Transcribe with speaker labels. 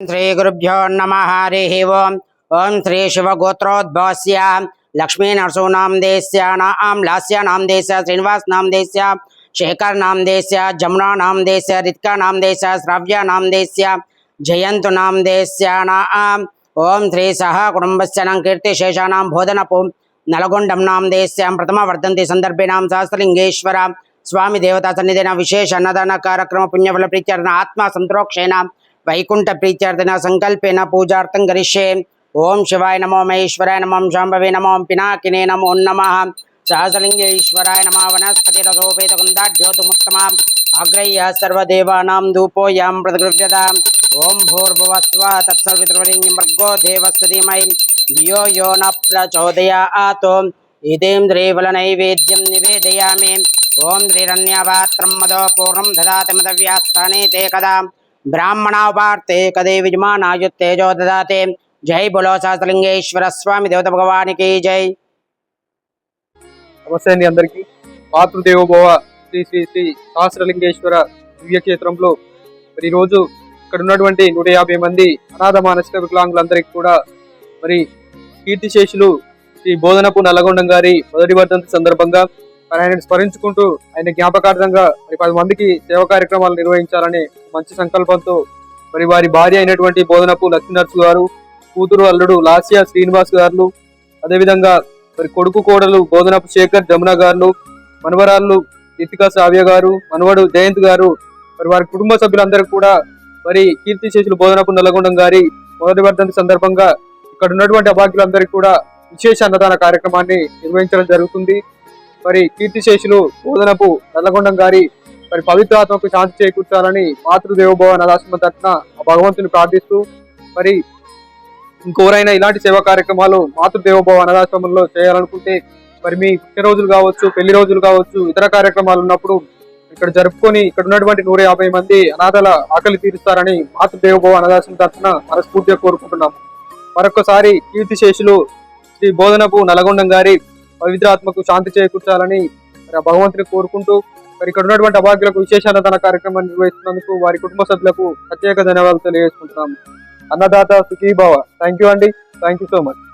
Speaker 1: శ్రీగురుభ్యో నమ హరి ఓం ఓం శ్రీ శివగోత్రోద్భవస్య లక్ష్మీ నరసూనాం దేశ్య నాం లాస్య నాం దేశ శ్రీనివాస్ నాం దేశ్య శేఖర్ నాం దేశ్య జమునా నాం దేశ్య రిత్కా నాం దేశ శ్రవ్య నాం దేశ్య జయంతు నాం దేశ్య నాం ఓం శ్రీ సహ కుటుంబస్య నాం కీర్తి శేషానాం బోధనపు వైకుంఠ ప్రీత్యర్థన సంకల్పేన పూజార్థం కరిష్యే. ఓం శివాయ నమో మహేశ్వరాయ నమం శాంభవే నమో పినాకినే నమో నమ. సహసలింగేశ్వరాయ నమ. వనస్పతి రథోపేత కుందాఢ్యోతుముత్తమా అగ్రయ్య సర్వదేవానాం ధూపోయాం ప్రతిగృహ్యతాం ఓం భూర్భువస్వ తత్సర్వితృవరిణ్యం భర్గో దేవస్య ధీమై ధియో యో న ప్రచోదయాత్. ఇదేంద్రియవల నైవేద్యం నివేదయామి. ఓం శ్రీరణ్యపాత్రం మదో పూర్ణం దదాతి మదవ్యాస్థానే తే కదా బ్రాహ్మణోపార్తే కదే విజమానాయుత్తేజో దదాతే జై బులో సహస్రలింగేశ్వర స్వామి దేవత భగవానికి జై
Speaker 2: నమస్తే అండి అందరికీ। మాతృదేవోభవ శ్రీ శ్రీ శ్రీ సహస్రలింగేశ్వర దివ్యక్షేత్రంలో మరి ఈరోజు ఇక్కడ ఉన్నటువంటి నూట యాభై మంది అనాథ మానసిక వికలాంగులందరికీ కూడా మరి కీర్తిశేషులు శ్రీ బోధనపు నల్లగొండం గారి మొదటి వర్ధంతి సందర్భంగా మరి ఆయన స్మరించుకుంటూ ఆయన జ్ఞాపకార్థంగా మరి పది మందికి సేవ కార్యక్రమాలు నిర్వహించాలని మంచి సంకల్పంతో మరి వారి భార్య అయినటువంటి బోధనపు లక్ష్మీనర్సు గారు కూతురు అల్లుడు లాస్య శ్రీనివాస్ గారు అదేవిధంగా మరి కొడుకు కోడలు బోధనపు శేఖర్ జమున గారు మనవరాళ్ళు రితికా సావ్య గారు మనవడు జయంత్ గారు మరి వారి కుటుంబ సభ్యులందరూ కూడా మరి కీర్తి శేషులు బోధనపు నల్లగొండం గారి మొదటి వర్ధంతి సందర్భంగా ఇక్కడ ఉన్నటువంటి అభాగ్యులందరికీ కూడా విశేష అన్నదాన కార్యక్రమాన్ని నిర్వహించడం జరుగుతుంది. మరి కీర్తి శేషులు బోధనపు నల్లగొండం గారి మరి పవిత్రాత్మకు శాంతి చేకూర్చాలని మాతృదేవోభవ నదాశ్రమ తరఫున ఆ భగవంతుని ప్రార్థిస్తూ మరి ఇంకెవరైనా ఇలాంటి సేవా కార్యక్రమాలు మాతృదేవోభవ అనాథాశ్రమంలో చేయాలనుకుంటే మరి మీ పుట్టినరోజులు కావచ్చు పెళ్ళి రోజులు కావచ్చు ఇతర కార్యక్రమాలు ఉన్నప్పుడు ఇక్కడ జరుపుకొని ఇక్కడ ఉన్నటువంటి నూట యాభై మంది అనాథల ఆకలి తీరుస్తారని మాతృదేవోభవ అనాథాశ్రమం తరఫున మనస్ఫూర్తిగా కోరుకుంటున్నాం మరొకసారి కీర్తిశేషులు శ్రీ బోధనపు నల్గొండం గారి పవిత్రాత్మకు శాంతి చేకూర్చాలని భగవంతుని కోరుకుంటూ మరి ఇక్కడ ఉన్నటువంటి అభాగ్యులకు విశేష అన్నదాన కార్యక్రమాన్ని నిర్వహిస్తున్నందుకు వారి కుటుంబ సభ్యులకు ప్రత్యేక ధన్యవాదాలు తెలియజేసుకుంటున్నాము. అన్నదాత సుఖీభావ. థ్యాంక్ యూ అండి. Thank you so much